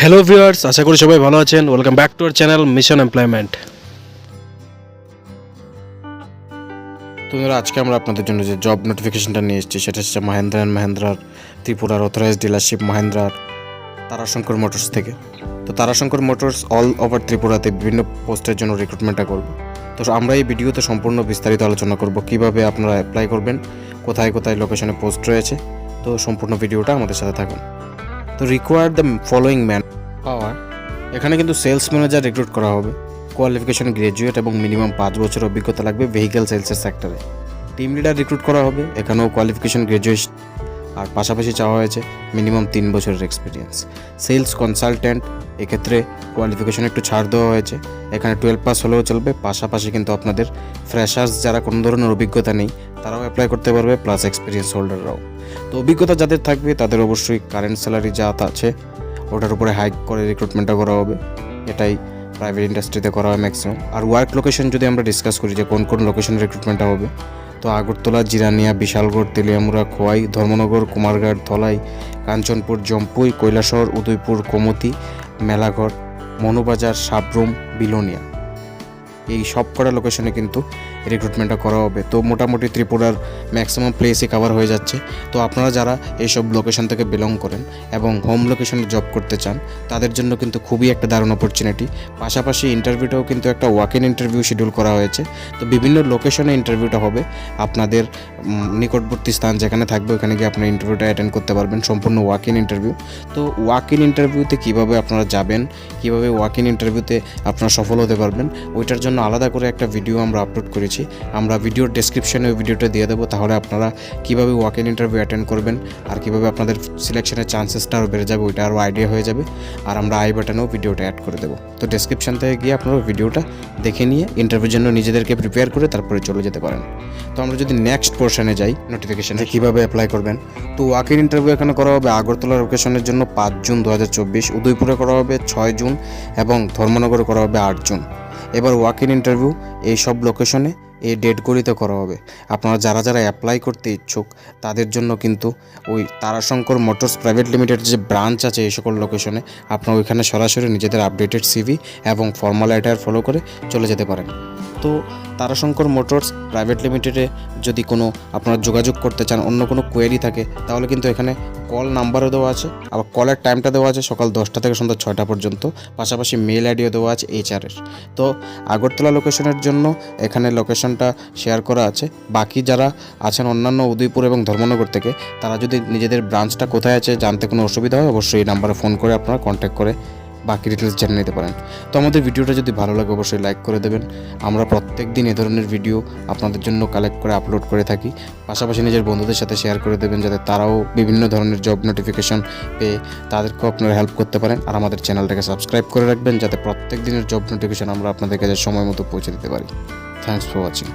Hello viewers আশা করি সবাই ভালো আছেন। Welcome back to our channel mission employment তো বন্ধুরা, আজকে আমরা আপনাদের জন্য যে জব নোটিফিকেশনটা নিয়ে এসেছি সেটা হচ্ছে মাহেন্দ্রা অ্যান্ড মাহেন্দ্রার ত্রিপুরার অথরাইজ ডিলারশিপ মাহেন্দ্রার তারাশঙ্কর মোটরস থেকে। তো তারাশঙ্কর মোটরস অল ওভার ত্রিপুরাতে বিভিন্ন পোস্টের জন্য রিক্রুটমেন্টটা করবে। তো আমরা এই ভিডিওতে সম্পূর্ণ বিস্তারিত আলোচনা করব কীভাবে আপনারা অ্যাপ্লাই করবেন কোথায় কোথায় লোকেশনে পোস্ট রয়েছে। তো সম্পূর্ণ ভিডিওটা আমাদের সাথে থাকুন। তো require the following man power এখানে কিন্তু সেলস ম্যানেজার রিক্রুট করা হবে। কোয়ালিফিকেশন গ্রাজুয়েট এবং মিনিমাম পাঁচ বছর অভিজ্ঞতা লাগবে ভেহিক্যাল সেলসের সেক্টরে টিম লিডার রিক্রুট করা হবে। এখানেও কোয়ালিফিকেশন গ্রাজুয়েট আর পাশাপাশি চাওয়া হয়েছে মিনিমাম তিন বছরের এক্সপিরিয়েন্স সেলস কনসালট্যান্ট এক্ষেত্রে কোয়ালিফিকেশন একটু ছাড় দেওয়া হয়েছে। এখানে টুয়েলভ পাস হলেও চলবে, পাশাপাশি কিন্তু আপনাদের ফ্রেশার্স যারা কোনো ধরনের অভিজ্ঞতা নেই, তারাও অ্যাপ্লাই করতে পারবে প্লাস এক্সপিরিয়েন্স হোল্ডাররাও তো অভিজ্ঞতা যাদের থাকবে, তাদের অবশ্যই কারেন্ট স্যালারি যা আছে, ওটার উপরে হাইক করে রিক্রুটমেন্টটা করা হবে। এটাই প্রাইভেট ইন্ডাস্ট্রিতে করা হয় ম্যাক্সিমাম আর ওয়ার্ক লোকেশন যদি আমরা ডিসকাস করি যে কোন কোন লোকেশনে রিক্রুটমেন্টটা হবে তো আগরতলা, জিরানিয়া, বিশালগড়, তেলিয়ামুড়া, খোয়াই, ধর্মনগর, কুমারঘাট, ধলাই, কাঞ্চনপুর, জম্পুই, কৈলাসহর, উদয়পুর কোমতি মেলাঘর, মনুবাজার, সাবরুম, বিলোনিয়া। এই সব কটা লোকেশনে কিন্তু রিক্রুটমেন্টটা করা হবে। তো মোটামুটি ত্রিপুরার ম্যাক্সিমাম প্লেসই কভার হয়ে যাচ্ছে। তো আপনারা যারা এইসব লোকেশন থেকে বিলং করেন এবং হোম লোকেশনে জব করতে চান, তাদের জন্য কিন্তু খুবই একটা দারুণ অপরচুনিটি পাশাপাশি ইন্টারভিউটাও কিন্তু একটা ওয়াক ইন ইন্টারভিউ শিডিউল করা হয়েছে। তো বিভিন্ন লোকেশনে ইন্টারভিউটা হবে। আপনাদের নিকটবর্তী স্থান যেখানে থাকবে, ওখানে গিয়ে আপনার ইন্টারভিউটা অ্যাটেন্ড করতে পারবেন। সম্পূর্ণ ওয়াক ইন ইন্টারভিউ তো ওয়াক ইন ইন্টারভিউতে কীভাবে আপনারা যাবেন, কীভাবে ওয়াক ইন ইন্টারভিউতে আপনারা সফল হতে পারবেন, ওইটার জন্য আলাদা করে একটা ভিডিও আমরা আপলোড করেছি। আমরা ভিডিওর ডেসক্রিপশনে ওই ভিডিওটা দিয়ে দেবো তাহলে আপনারা কীভাবে ওয়াক ইন ইন্টারভিউ অ্যাটেন্ড করবেন আর কীভাবে আপনাদের সিলেকশনের চান্সেসটা আরও বেড়ে যাবে ওইটা আরও আইডিয়া হয়ে যাবে আর আমরা আই বাটনেও ভিডিওটা অ্যাড করে দেবো। তো ডেসক্রিপশন থেকে গিয়ে আপনারা ভিডিওটা দেখে নিয়ে ইন্টারভিউর জন্য নিজেদেরকে প্রিপেয়ার করে তারপরে চলে যেতে পারেন। তো আমরা যদি নেক্সট পোর্শনে যাই নোটিফিকেশনে কীভাবে অ্যাপ্লাই করবেন? তো ওয়াক ইন ইন্টারভিউ এখানে করা হবে আগরতলা লোকেশনের জন্য পাঁচ জুন দু হাজার চব্বিশ উদয়পুরে করা হবে ছয় জুন এবং ধর্মনগরে করা হবে আট জুন। এবার ওয়াক ইন ইন্টারভিউ এই সব লোকেশনে এই ডেটগুলিতে করা হবে। আপনারা যারা যারা অ্যাপ্লাই করতে ইচ্ছুক, তাদের জন্য কিন্তু ওই তারাশঙ্কর মোটরস প্রাইভেট লিমিটেড যে ব্রাঞ্চ আছে এই সকল লোকেশনে আপনারা ওইখানে সরাসরি নিজেদের আপডেটেড সিভি এবং ফর্মাল অ্যাটায়ার ফলো করে চলে যেতে পারেন। তো তারাশঙ্কর মোটরস প্রাইভেট লিমিটেডে যদি কোনো আপনারা যোগাযোগ করতে চান, অন্য কোনো কোয়েরি থাকে, তাহলে কিন্তু এখানে কল নাম্বারও দেওয়া আছে, আবার কলের টাইমটা দেওয়া আছে সকাল দশটা থেকে সন্ধ্যা ছয়টা পর্যন্ত, পাশাপাশি মেল আইডিও দেওয়া আছে এইচআরের তো আগরতলা লোকেশনের জন্য এখানে লোকেশনটা শেয়ার করা আছে। বাকি যারা আছেন অন্যান্য উদয়পুর এবং ধর্মনগর থেকে, তারা যদি নিজেদের ব্রাঞ্চটা কোথায় আছে জানতে কোনো অসুবিধা হয়, অবশ্যই এই নাম্বারে ফোন করে আপনারা কন্ট্যাক্ট করে বাকি ডিটেলস জেনে নিতে পারেন। তো আমাদের ভিডিওটা যদি ভালো লাগে, অবশ্যই লাইক করে দেবেন। আমরা প্রত্যেক দিন এ ধরনের ভিডিও আপনাদের জন্য কালেক্ট করে আপলোড করে থাকি। পাশাপাশি নিজের বন্ধুদের সাথে শেয়ার করে দেবেন, যাতে তারাও বিভিন্ন ধরনের জব নোটিফিকেশন পেয়ে তাদেরকেও আপনারা হেল্প করতে পারেন। আর আমাদের চ্যানেলটাকে সাবস্ক্রাইব করে রাখবেন, যাতে প্রত্যেক দিনের জব নোটিফিকেশন আমরা আপনাদের কাছে সময় মতো পৌঁছে দিতে পারি। Thanks for watching